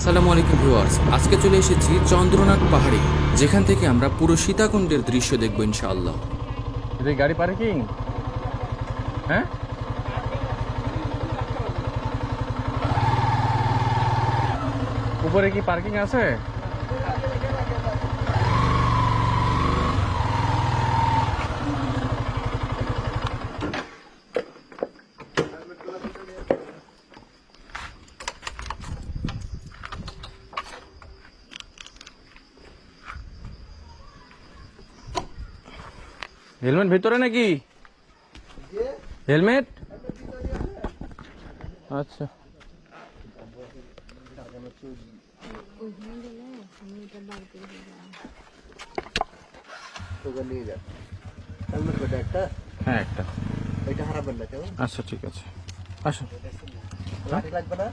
আসসালামু আলাইকুম ভিউয়ার্স। আজকে চলে এসেছি চন্দ্রনাথ পাহাড়ে, যেখান থেকে আমরা পুরো সীতাকুণ্ডের দৃশ্য দেখব ইনশাআল্লাহ। এটা গাড়ি পার্কিং? হ্যাঁ? উপরে কি পার্কিং আছে? হেলমেট ভিতরে নাকি? হেলমেট আচ্ছা। হ্যাঁ একটা। আচ্ছা ঠিক আছে। লাগবে না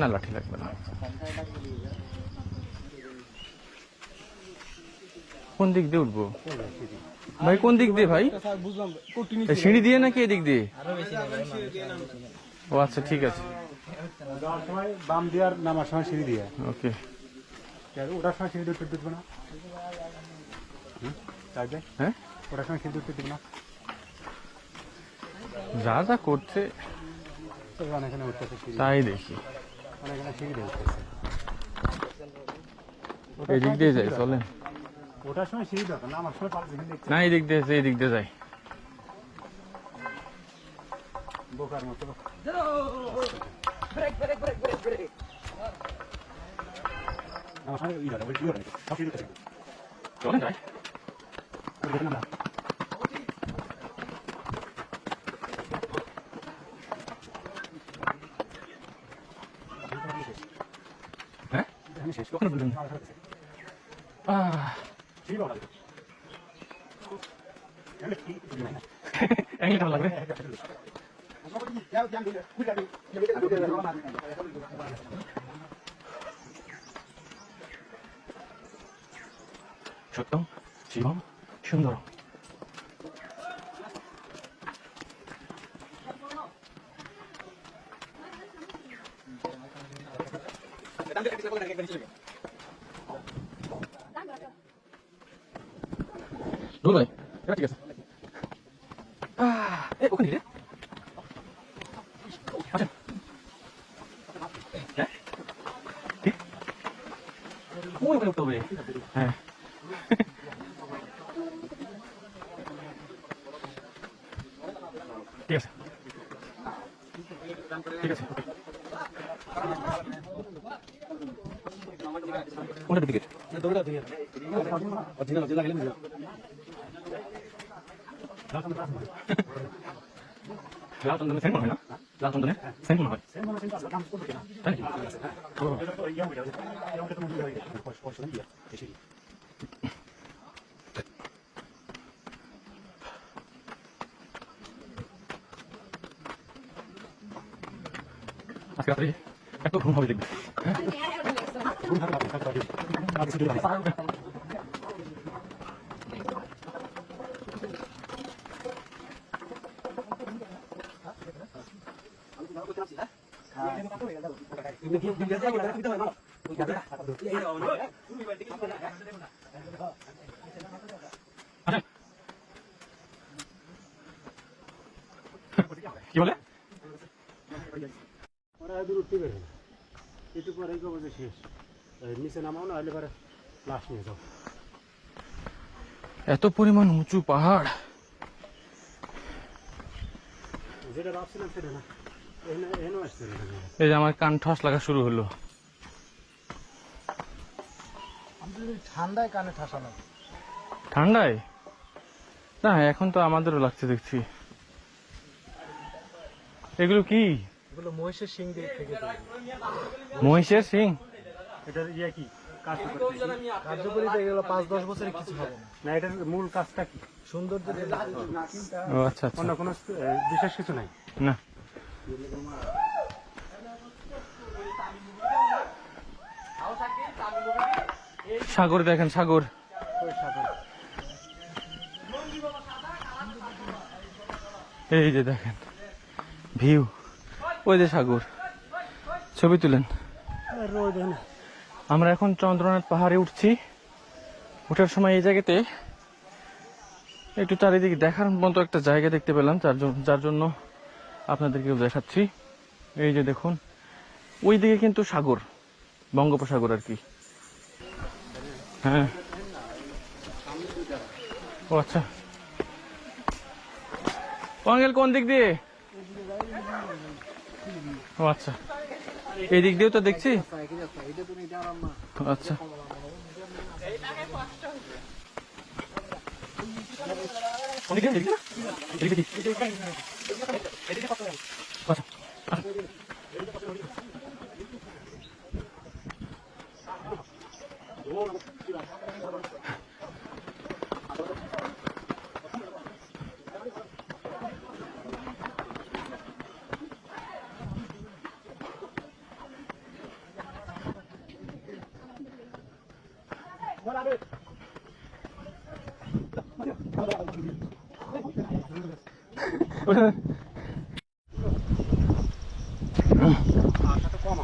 না, লাঠি লাগবে না। কোন দিক দিয়ে উঠবো? ভাই কোন দিক দিয়ে ভাই? সিঁড়ি দিয়ে নাকি এদিক দিয়ে? ও আচ্ছা ঠিক আছে। বাম দিয়ে আর নামার সময় সিঁড়ি দিয়ে ওকে। ওটার সময় সিঁড়ি উঠতে দিবে না হ্যাঁ? ওটার সময় সিঁড়ি উঠতে দিবে না যা যা করছে তাই দেখি। এদিক দিয়ে যাই চলেন। ওটার সময় সিঁড়ি দরকার নামার সময় পাঁচ দিন দেখতে না এদিক দিয়ে এই দিক দিয়ে যাই বোকার মতো নামার সময় ই ধরে, ওই ই ধরে, সব সিঁড়ি উঠতেছে। চলেন যাই ওই দেখেন আমরা। হ্যাঁ এখানে শেষ কখনো বুঝুন আহ সিঁড়ি পাওয়া যাবে। এখানে কি? কিছু নাই না। অ্যাঙ্গেল কেমন লাগবে সত্যম শিবম সুন্দর দূর ভাই এবার ঠিক আছে আহ, এ, ওখানে রে আসেন হ্যাঁ ঠিক ওখানে উঠতে হ্যাঁ। ঠিক আছে। ঠিক আছে কোনটা টিকিট লাল চন্দনের সেন্ট মনে হয় না? লাল চন্দনের সেন্ট মনে হয় তাই নাকি আজকে রাত্রে এত ঘুম হবে দেখবে আসেন কি বলে? ওরা দূর উঠতে পারে না। একটু পরে কবে শেষ। নিচে নামাও না হলে পরে লাশ নিয়ে যাও। এত পরিমাণ উঁচু পাহাড়। যেটা ভাবছিলাম সেটা না। এই যে আমার কান ঠস লাগা শুরু হলো। ঠান্ডায় কানে ঠাসানো ঠান্ডায়? না এখন তো আমাদেরও লাগছে দেখছি। এগুলো কি? এগুলো মহিষের সিং দিয়ে থেকে মহিষের সিং এটার ইয়ে কি? কার্যকরিতা এগুলো পাঁচ দশ বছরে কিছু হবে না। এটার মূল কাজটা কি? সৌন্দর্য ও আচ্ছা আচ্ছা। অন্য কোনো বিশেষ কিছু নাই? না। সাগর দেখেন, সাগর। এই যে দেখেন, ভিউ। ওই যে সাগর। ছবি তুলেন। আমরা এখন চন্দ্রনাথ পাহাড়ে উঠছি। ওঠার সময় এই জায়গাতে একটু চারিদিকে দেখার মতো একটা জায়গা দেখতে পেলাম, যার জন্য আপনাদেরকেও দেখাচ্ছি। এই যে দেখুন ওই দিকে কিন্তু সাগর, বঙ্গোপসাগর আর কি। হ্যাঁ। ও আচ্ছা। অঙ্গেল, কোন দিক দিয়ে? ও আচ্ছা। এই দিক দিয়েও তো দেখছি। আচ্ছা।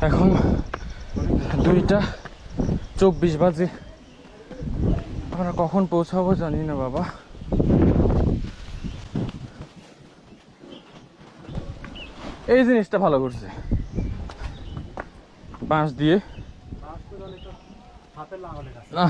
এখন দুইটা চব্বিশ বাজে। আমরা কখন পৌঁছাবো জানি না বাবা। এই জিনিসটা ভালো করছে। বাঁশ দিয়ে। না।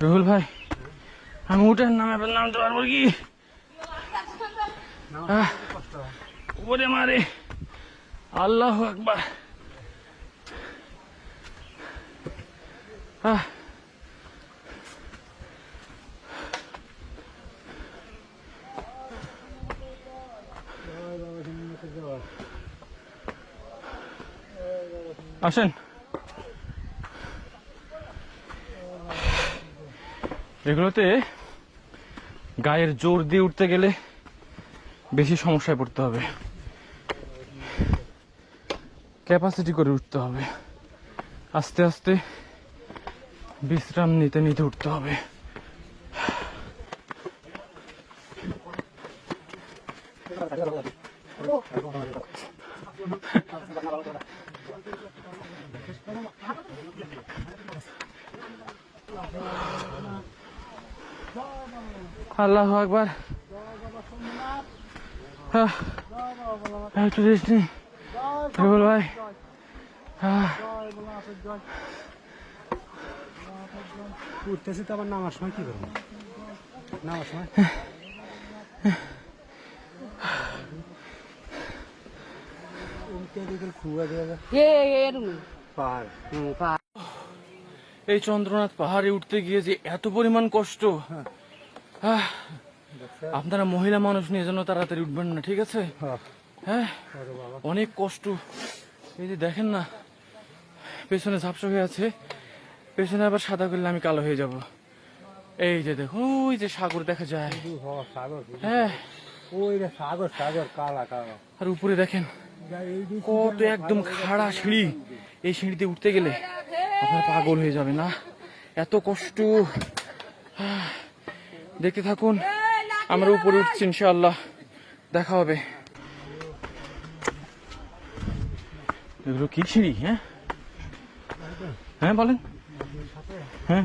রুহুল ভাই আমি উঠে নামে নামতে পারব কি আহ, উপরে মারে আল্লাহ একবার আহ আসেন এগুলোতে গায়ের জোর দিয়ে উঠতে গেলে বেশি সমস্যায় পড়তে হবে। ক্যাপাসিটি করে উঠতে হবে। আস্তে আস্তে বিশ্রাম নিতে নিতে উঠতে হবে। আল্লাহ একবার একটু রেস্ট নি রুবেল ভাই উঠতেছি তো আবার নামার সময় কি করব? নামার সময়? এই চন্দ্রনাথ পাহাড়ে উঠতে গিয়ে যে এত পরিমাণ কষ্ট আহ, আপনারা মহিলা মানুষ নিয়ে জন্য তাড়াতাড়ি উঠবেন না ঠিক আছে? হ্যাঁ? অনেক কষ্ট। এই যে দেখেন না পেছনে ঝাপসা হয়ে আছে। পেছনে আবার সাদা করলে আমি কালো হয়ে যাব। এই যে দেখুন ওই যে সাগর দেখা যায়। সাগর হ্যাঁ? ওই সাগর সাগর কালা কালা। আর উপরে দেখেন কত একদম খাড়া সিঁড়ি। এই সিঁড়িতে উঠতে গেলে আপনার পাগল হয়ে যাবে না। এত কষ্ট। দেখতে থাকুন। আমরা উপরে উঠছি ইনশাআল্লাহ। দেখা হবে। এগুলো কি সিঁড়ি হ্যাঁ? হ্যাঁ বলেন। হ্যাঁ।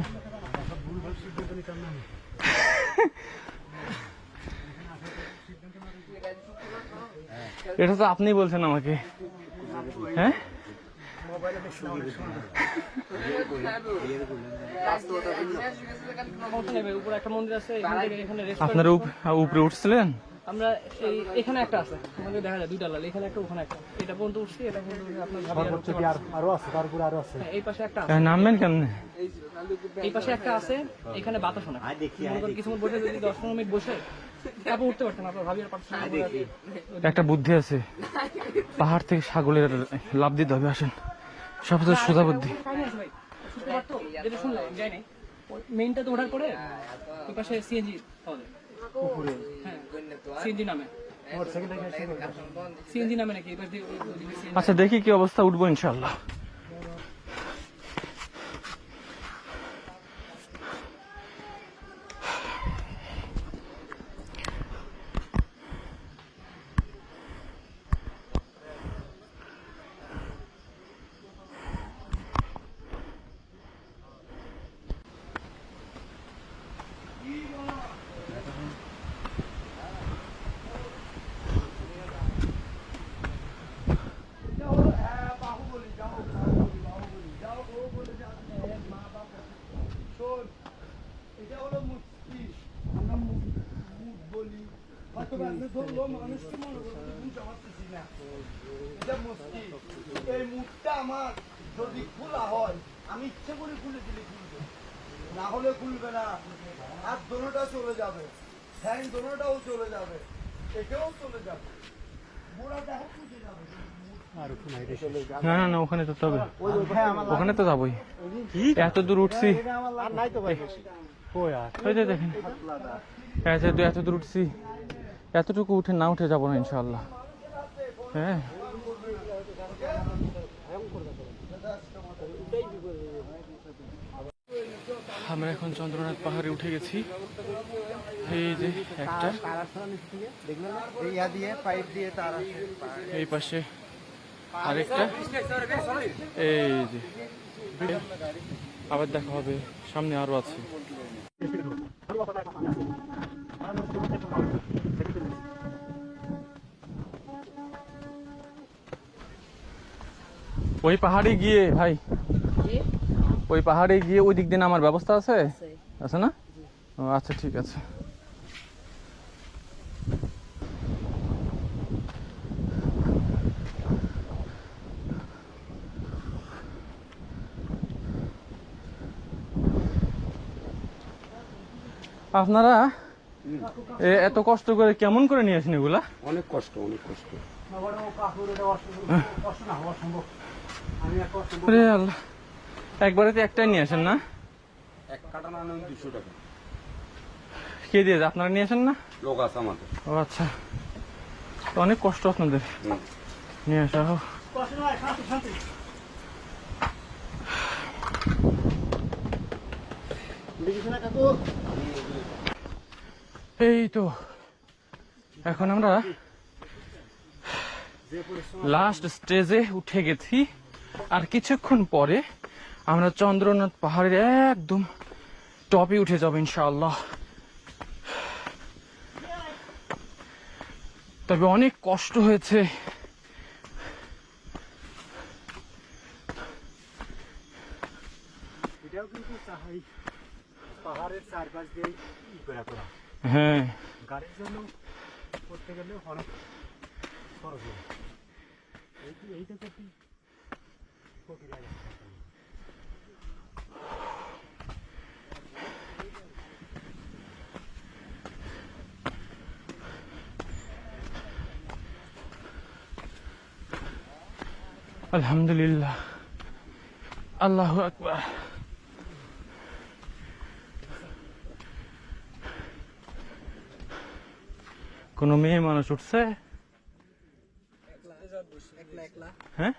এটা তো আপনি বলছেন আমাকে। হ্যাঁ? আপনারা উপরে উঠছিলেন? আমরা এই এখানে একটা আছে। আমাদের দেখা যায় দুইটা লাল এখানে একটা ওখানে একটা। এটা পর্যন্ত উঠছি এটা পর্যন্ত আপনার ভাবি আর আর আরও আছে? তারপরে আরও আছে। হ্যাঁ, এই পাশে একটা আছে। নামবেন কেমনে? এই পাশে একটা আছে এখানে বাতাস না কিছু বসে যদি দশ পনেরো মিনিট বসে তারপর উঠতে পারতেন আপনার ভাবি আর পারতেন না। একটা বুদ্ধি আছে। পাহাড় থেকে ছাগলের লাভ দিতে হবে আসেন। সবচেয়ে সোজা বুদ্ধি যেটা শুনলাম যাই নাই। মেইনটা তো ওঠার পরে ওই পাশে সিএনজি পাওয়া যায়। হ্যাঁ সিএনজি নামে। সিএনজি নামে নাকি? আচ্ছা দেখি কি অবস্থা উঠবো ইনশাল্লাহ এটা হলো মুক্তি আমরা মুখ মুখ বলি হয়তো আপনি ধরলো মানুষকে মনে করতে বুঝতে পারতেছি না এটা মুক্তি এই মুখটা আমার। যদি খোলা হয় আমি ইচ্ছে করে খুলে দিলে খুলবে। না হলে খুলবে না। হাত দোনোটা চলে যাবে। ঠ্যাং দোনোটাও চলে যাবে। এটাও চলে যাবে। আর। না না না ওখানে তো তবে। ওখানে তো যাবোই। এত দূর উঠছি। আর নাই তো ভাই। কই আর ওই দেখেন এত দূর উঠছি। এতটুকু উঠে না উঠে যাব না ইনশাল্লাহ হ্যাঁ। আমরা এখন চন্দ্রনাথ পাহাড়ে উঠে গেছি। এই যে একটা। এই পাশে আরেকটা। এই যে। আবার দেখা হবে সামনে আরও আছে। ওই পাহাড়ে গিয়ে ভাই। ওই পাহাড়ে গিয়ে ওই দিক দিয়ে আমার ব্যবস্থা আছে? আছে। না? ও আচ্ছা ঠিক আছে। আপনারা এ এত কষ্ট করে কেমন করে নিয়ে আসেন এগুলা? অনেক কষ্ট অনেক কষ্ট। একবারে তো একটাই নিয়ে আসেন না? এক কাটা না দুশো টাকা। কে দিয়ে আপনারা নিয়ে আসেন না? লোক আছে আমাদের। ও আচ্ছা। অনেক কষ্ট আপনাদের। নিয়ে আসা হোক। এই তো। এখন আমরা লাস্ট স্টেজে উঠে গেছি। আর কিছুক্ষণ পরে আমরা চন্দ্রনাথ পাহাড়ের একদম টপে উঠে যাব ইনশাআল্লাহ। তবে অনেক কষ্ট হয়েছে। পাহাড়ের চারপাশ দিয়ে করা হ্যাঁ। গাড়ির জন্য করতে গেলে অনেক খরচ হয়। এই- এইটা করতে কোটি টাকা আলহামদুলিল্লাহ আল্লাহ আকবার কোন মেয়ে মানুষ উঠছে হ্যাঁ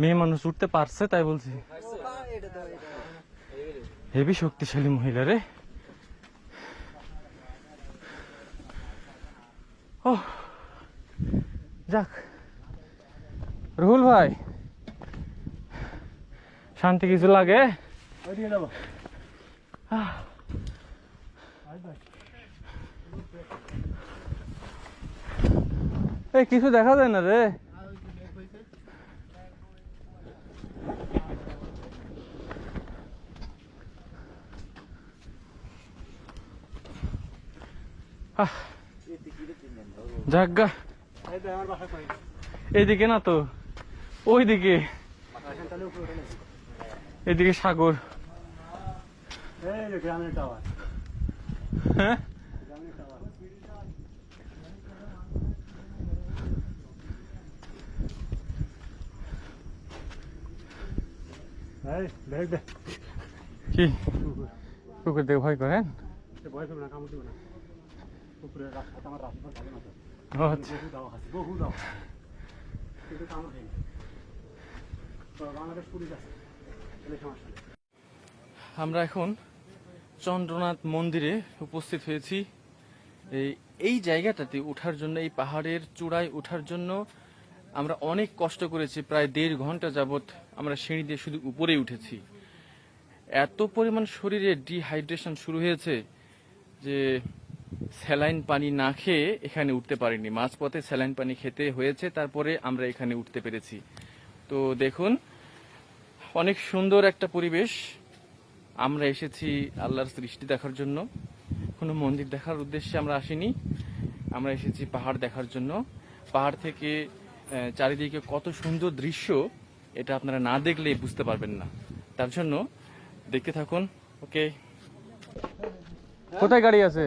মেয়ে মানুষ উঠতে পারছে, তাই বলছি। হেবি শক্তিশালী মহিলা রে। ও যাক। রুহুল ভাই, শান্তি কিছু লাগে? কিছু দেখা যায় না রে। এইদিকে না তো, ওইদিকে। এদিকে সাগর। হ্যাঁ? কি? কুকুর দেখে ভয় করেন সে ভয় করবে না, কামড় দেবে না। উপরে রাস্তা আমার রাস্তা ভালো না আচ্ছা। বহু দাওয়া আছে বহু দাওয়া কিন্তু কামড় খাইনি বাংলাদেশ পুলিশ আছে কোনো সমস্যা আমরা এখন চন্দ্রনাথ মন্দিরে উপস্থিত হয়েছি। এই এই জায়গাটাতে ওঠার জন্য এই পাহাড়ের চূড়ায় ওঠার জন্য আমরা অনেক কষ্ট করেছি। প্রায় দেড় ঘণ্টা যাবত আমরা সিঁড়ি দিয়ে শুধু উপরেই উঠেছি। এত পরিমাণ শরীরে ডিহাইড্রেশন শুরু হয়েছে যে স্যালাইন পানি না খেয়ে এখানে উঠতে পারিনি। মাঝপথে স্যালাইন পানি খেতে হয়েছে, তারপরে আমরা এখানে উঠতে পেরেছি। তো দেখুন, অনেক সুন্দর একটা পরিবেশ। আমরা এসেছি আল্লাহর সৃষ্টি দেখার জন্য। কোনো মন্দির দেখার উদ্দেশ্যে আমরা আসিনি। আমরা এসেছি পাহাড় দেখার জন্য। পাহাড় থেকে চারিদিকে কত সুন্দর দৃশ্য, এটা আপনারা না দেখলে বুঝতে পারবেন না। তার জন্য দেখতে থাকুন, ওকে? কোথায় গাড়ি আছে?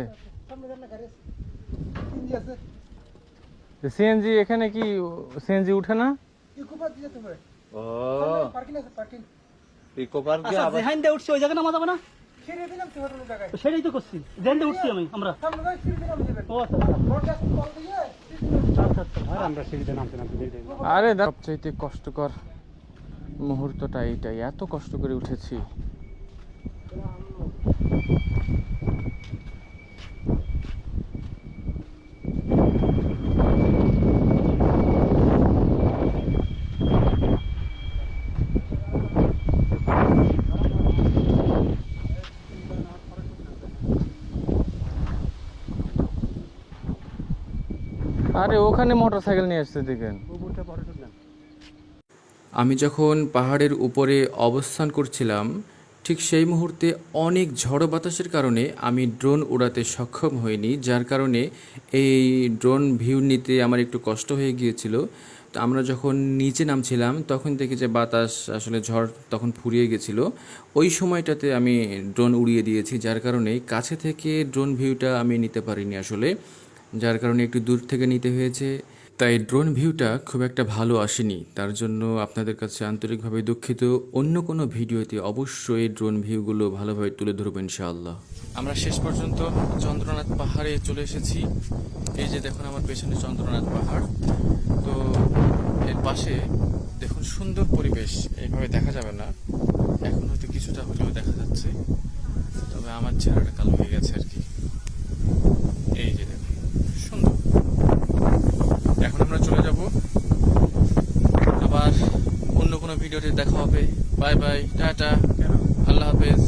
সিএনজি এখানে কি সিএনজি উঠে না? ও। ইকো পার্কে আচ্ছা যেখান দিয়ে উঠছি ওই জায়গায় নামা যাবে না তো সেটাই তো করছি যেখান দিয়ে উঠছি আমি আমরা। ও আচ্ছা আচ্ছা আচ্ছা আমরা সিঁড়িতে নামতে নামতে দেখতে আরে দা- সবচাইতে কষ্টকর মুহূর্তটা এইটাই এত কষ্ট করে উঠেছি। আরে, ওখানে মোটর সাইকেল নিয়ে আসছে, দেখেন। আমি যখন পাহাড়ের উপরে অবস্থান করছিলাম, ঠিক সেই মুহূর্তে অনেক ঝড় বাতাসের কারণে আমি ড্রোন উড়াতে সক্ষম হইনি, যার কারণে এই ড্রোন ভিউ নিতে আমার একটু কষ্ট হয়ে গিয়েছিল। তো আমরা যখন নিচে নামছিলাম, তখন থেকে যে বাতাস আসলে ঝড় তখন ফুরিয়ে গেছিল। ওই সময়টাতে আমি ড্রোন উড়িয়ে দিয়েছি, যার কারণে কাছে থেকে ড্রোন ভিউটা আমি নিতে পারিনি আসলে। যার কারণে একটু দূর থেকে নিতে হয়েছে। তাই ড্রোন ভিউটা খুব একটা ভালো আসেনি। তার জন্য আপনাদের কাছে আন্তরিকভাবে দুঃখিত। অন্য কোনো ভিডিওতে অবশ্যই ড্রোন ভিউগুলো ভালোভাবে তুলে ধরবো ইনশাআল্লাহ। আমরা শেষ পর্যন্ত চন্দ্রনাথ পাহাড়ে চলে এসেছি। এই যে দেখুন আমার পেছনে চন্দ্রনাথ পাহাড়। তো এর পাশে দেখুন সুন্দর পরিবেশ। এইভাবে দেখা যাবে না। এখন হয়তো কিছুটা হলেও দেখা যাচ্ছে। তবে আমার চেহারাটা কালো হয়ে গেছে আর কি। এই যে এখন আমরা চলে যাব। আবার অন্য কোনো ভিডিওতে দেখা হবে। Bye bye tata. আল্লাহ হাফেজ।